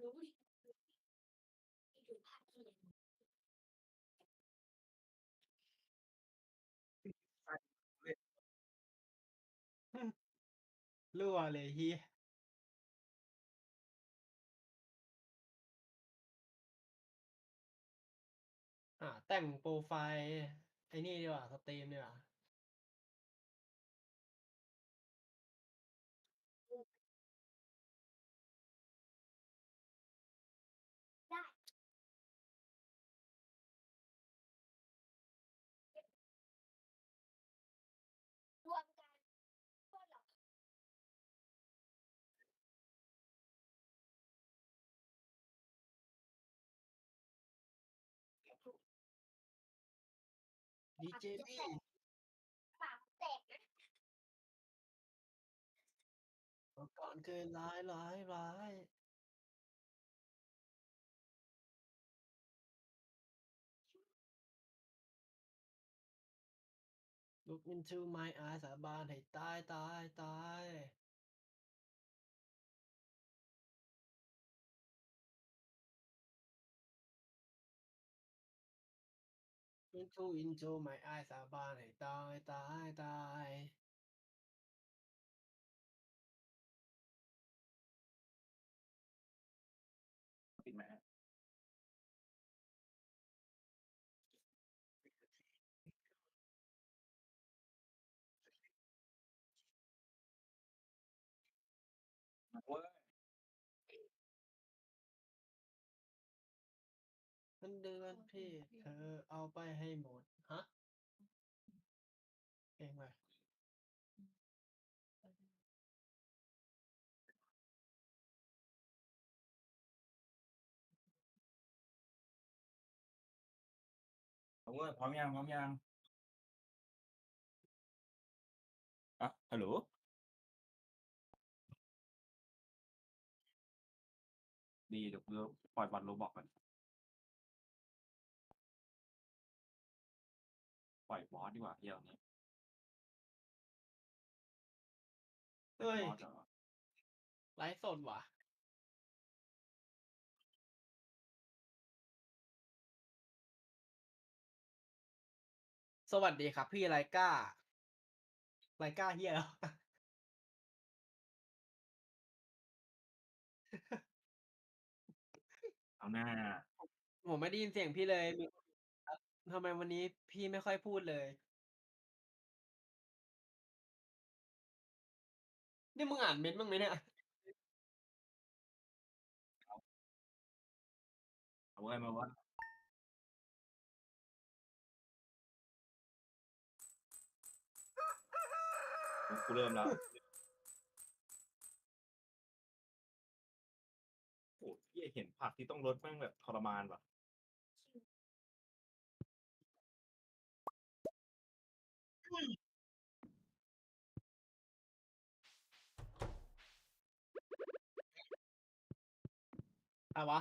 รู้ดิอยู่ภาคที่ไหนรั่วเลยเฮียอ่าแต่งโปรไฟล์ไอ้นี่ดีกว่าสตรีมดีกว่า ดีเจบี้ปากแตกนะก่อนเกินร้ายร้ายร้าย Look into my eyes สาบานให้ตายตายตาย into into my eyes สาบาน นเดือนพี่เธอเอาไปให้หมด ฮะเองไปเอาเว้ยพร้อมยังพร้อมยังอะฮัลโหลดีเดี๋ยวเราปล่อยบอลโรบอกกัน ปล่อยบอสดีกว่าเดี๋ยวนี้เฮ้ยบอสเหรอไลฟ์สดว่ะ สวัสดีครับพี่ไรก้าไรก้าเฮียแล้ว เอาหน้า ผมไม่ได้ยินเสียงพี่เลยมีคนครับ ทำไมวันนี้พี่ไม่ค่อยพูดเลย นี่มึงอ่านเม้นต์บ้างไหมเนี่ย เอาไว้มาว่ากูเริ่มแล้วโอ้ยเห็นผักที่ต้องลดแม่งแบบทรมานว่ะ อะไรวะ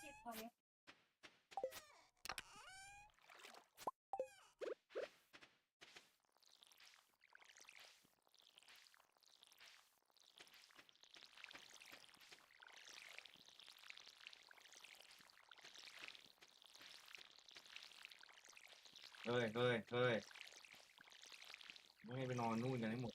เจ็บพอแล้ว เฮ้ยเฮ้ยเฮ้ยไม่ให้ไปนอนนู่นกันให้หมด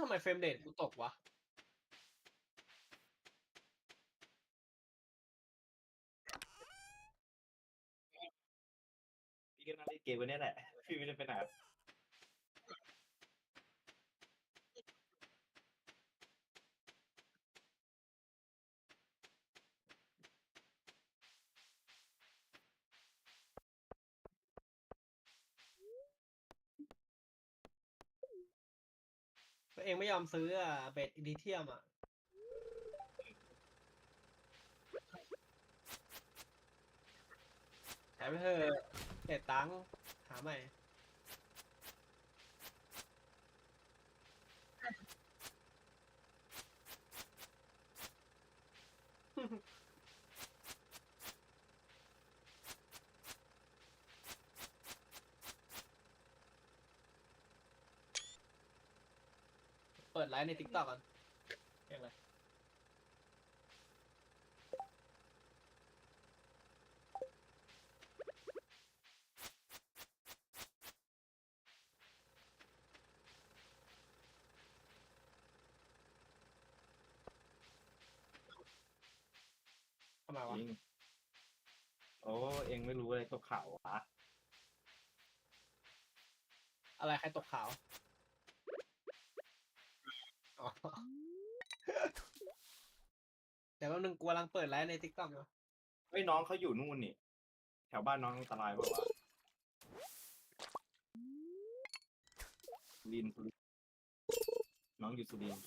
ทำไมเฟรมเรทกูตกวะพี่ก็นั่งเล่นเกมวันนี้แหละ พี่ไม่ได้ไปไหน ตัวเองไม่ยอมซื้ออะเบดอิลิเทียมอะหายไปเถอะเบ็ดตังค์หาใหม่ ดไลฟ์ในทิกตอกก่อนเรียกอะไรทำไมวะจริงโอ้เองไม่รู้อะไรตกข่าววะอะไรใครตกขาว อ๋อเดี๋ยวแป๊บนึงกูกำลังเปิดไลฟ์ในทิกตอกอยู่เฮ้ยน้องเขาอยู่นู่นนี่ แถวบ้านน้องอันตรายเปล่าวะสุรินทร์สุรินทร์น้องอยู่สุรินทร์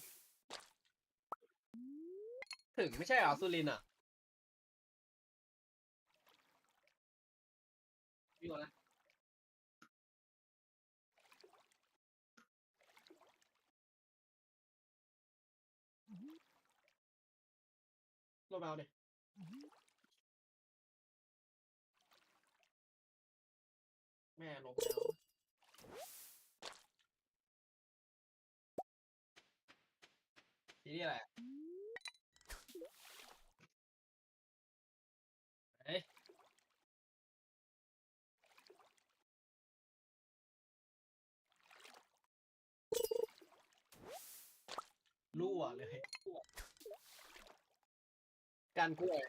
ถึงไม่ใช่เหรอสุรินทร์อะอยู่นะ ลงมาเอาดิแม่ลงแล้วทีนี่อะไรอะเฮ้ยรั่วเลย การกล้วย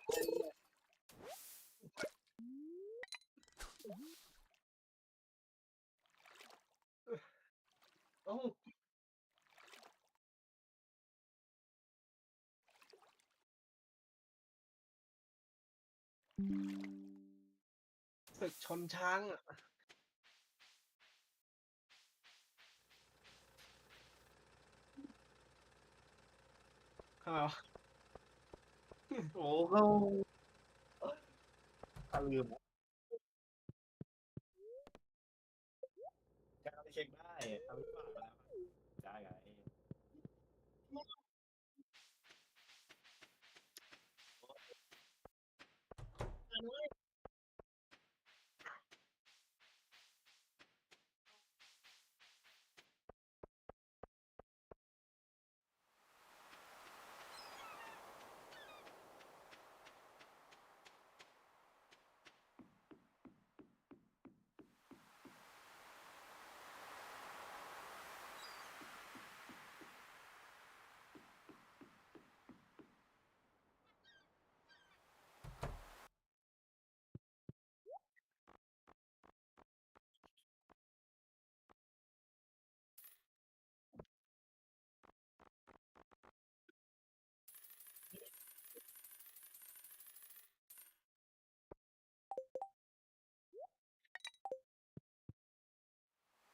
โอ้ศึกชนช้างอะทำาว โอ้เขาตาลืมนะการไปเช็คได้ทำหรือเปล่าแล้วได้ไง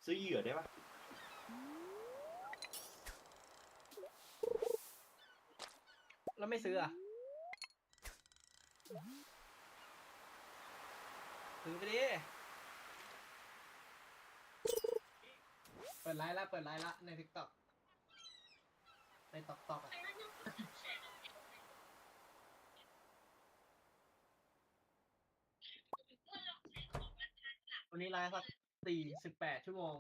ซื้อเหยื่อได้ปะแล้วไม่ซื้ออะ ซื้อไปดิ เปิดไลน์ละ เปิดไลน์ละ ในทิกตอกในตอกตอกอะ วันนี้ไลฟ์สัก สี่สิบแปดชั่วโมง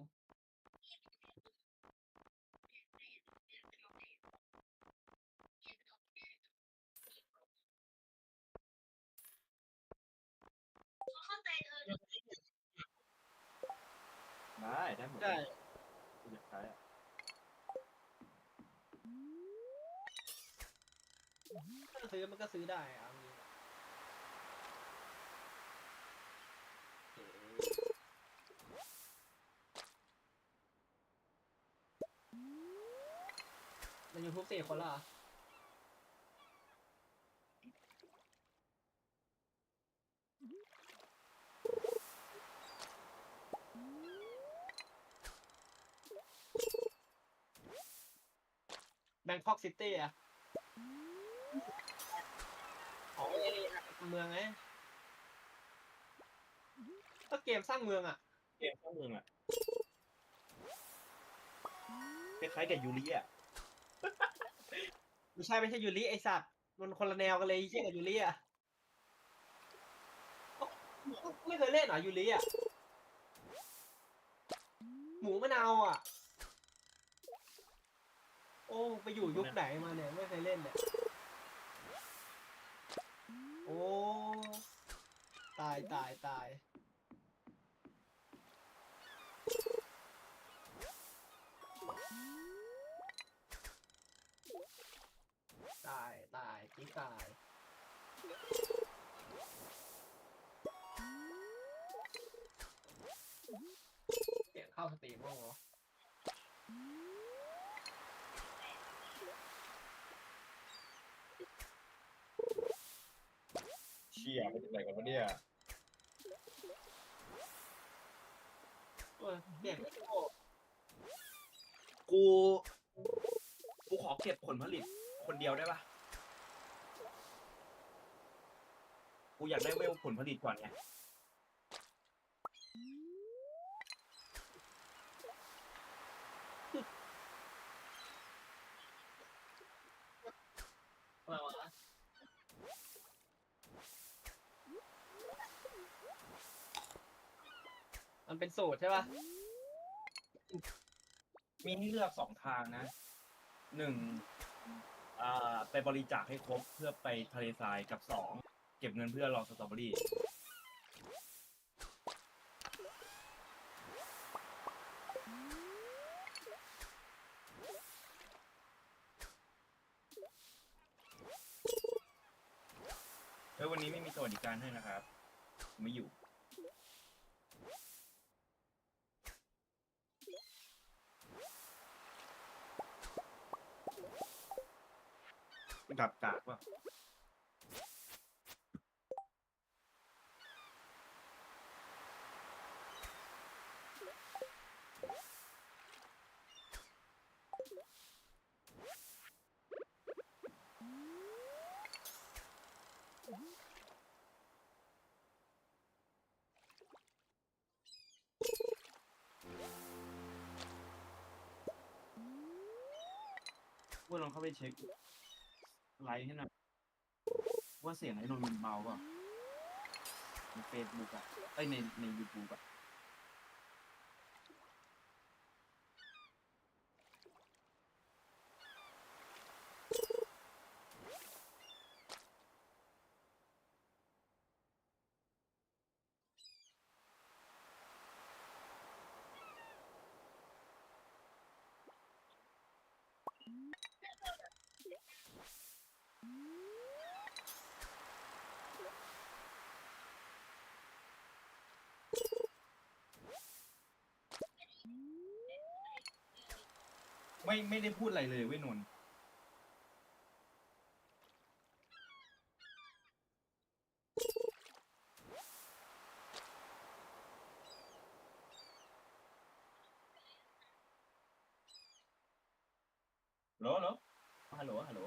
ได้ได้หมดใช่อยากใช้อะถ้าซื้อมันก็ซื้อได้อะเอางี้ในยูทู บสี่คนละเหรอแบงคอกซิตี้อะอ๋อไอ้เมืองไงก็เกมสร้างเมืองอะเกมเข้างเมืองอะคล้ายๆกับยูริอะ ไม่ใช่ไม่ใช่ยูริไอสัตว์มันคนละแนวกันเลยไอ้เชี่ยกับยูริอะไม่เคยเล่นเหรอยูริอะหมูมะนาวอะ โอ้ไปอยู่ยุคไหนมาเนี่ยไม่เคยเล่นเนี่ยโอ้ตายตายตาย ตายกิ๊กตายเสียงเข้าสตรีมบ้างเหรอเชี่ยไม่เป็นไรกันวะเนี่ย เออเสียงไม่โอกู กูขอเก็บผลผลิตคนเดียวได้ปะ กูอยากได้เวลผลผลิตก่อนไงอะไรวะมันเป็นสูตรใช่ป่ะ มีให้เลือกสองทางนะหนึ่งอ่าไปบริจาคให้ครบเพื่อไปทะเลทรายกับสองเก็บเงินเพื่อรอสตรอเบอรี่เฮ้ยวันนี้ไม่มีสวัสดิการให้นะครับ ไม่อยู่ ลองเข้าไปเช็คไลค์ให้หน่อยว่าเสียงไอ้นนท์มันเบาเปล่ะในเฟซบุ๊กอะไอยในในยูทูบอะ ไม่ไม่ได้พูดอะไรเลยเว้ยนนท์ฮัลโหลฮัลโหล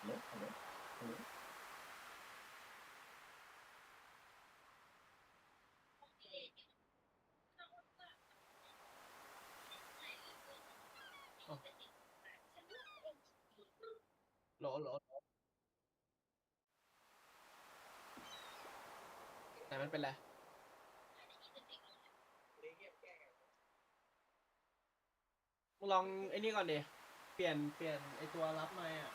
ฮัลโหลฮัลโหลฮัลโหลฮัลโหล โหลโหลโหลไหนมันเป็นไรมึงลองไอ้นี่ก่อนดิเปลี่ยนเปลี่ยนไอ้ตัวรับไมค์อะ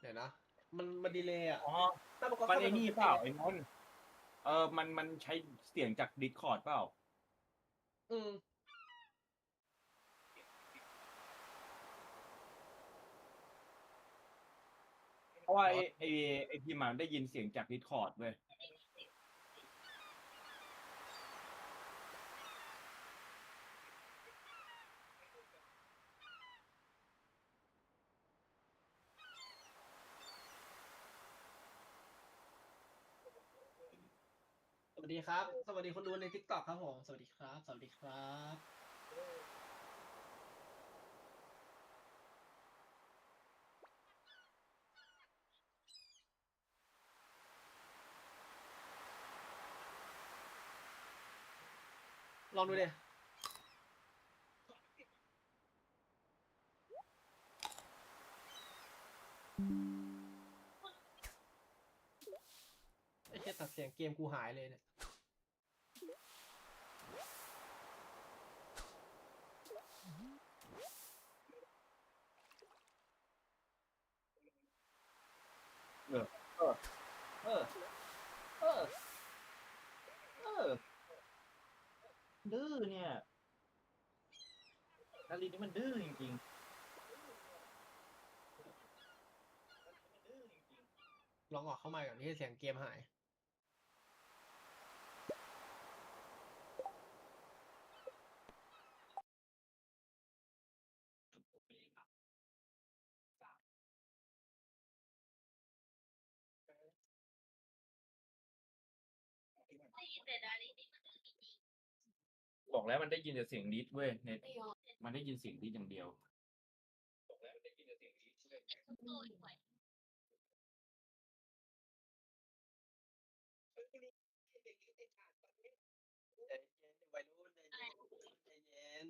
เดี๋ยวนะมันมันดีเลยอะอ๋อถ้าประกอบมันเข้าไอ้นี่เปล่าไอ้นนท์เออมันมันใช้เสียงจากดิสคอร์ดเปล่า อืม เพราะว่าไอ้ไอ้ไอ้พี่มันได้ยินเสียงจากดิสคอร์ดเว้ยสวัสดีครับ สวัสดีคนดูใน t ิ k t o k ครับผม สวัสดีครับ สวัสดีครับ ลองดูดิไอ้แค่ตัดเสียงเกมกูหายเลยเนี่ย เออ เออ เออ เออ เออ ดื้อเนี่ยนารินนี่มันดื้อจริงๆลองออกเข้ามาก่อนที่เสียงเกมหาย บอกแล้วมันได้ยินแต่เสียงดิสเว้ยในมันได้ยินเสียงดิสอย่างเดียวใจเย็นวัยรุ่นใจเย็นใจเย็น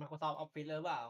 Microsoft Office เลยเปล่า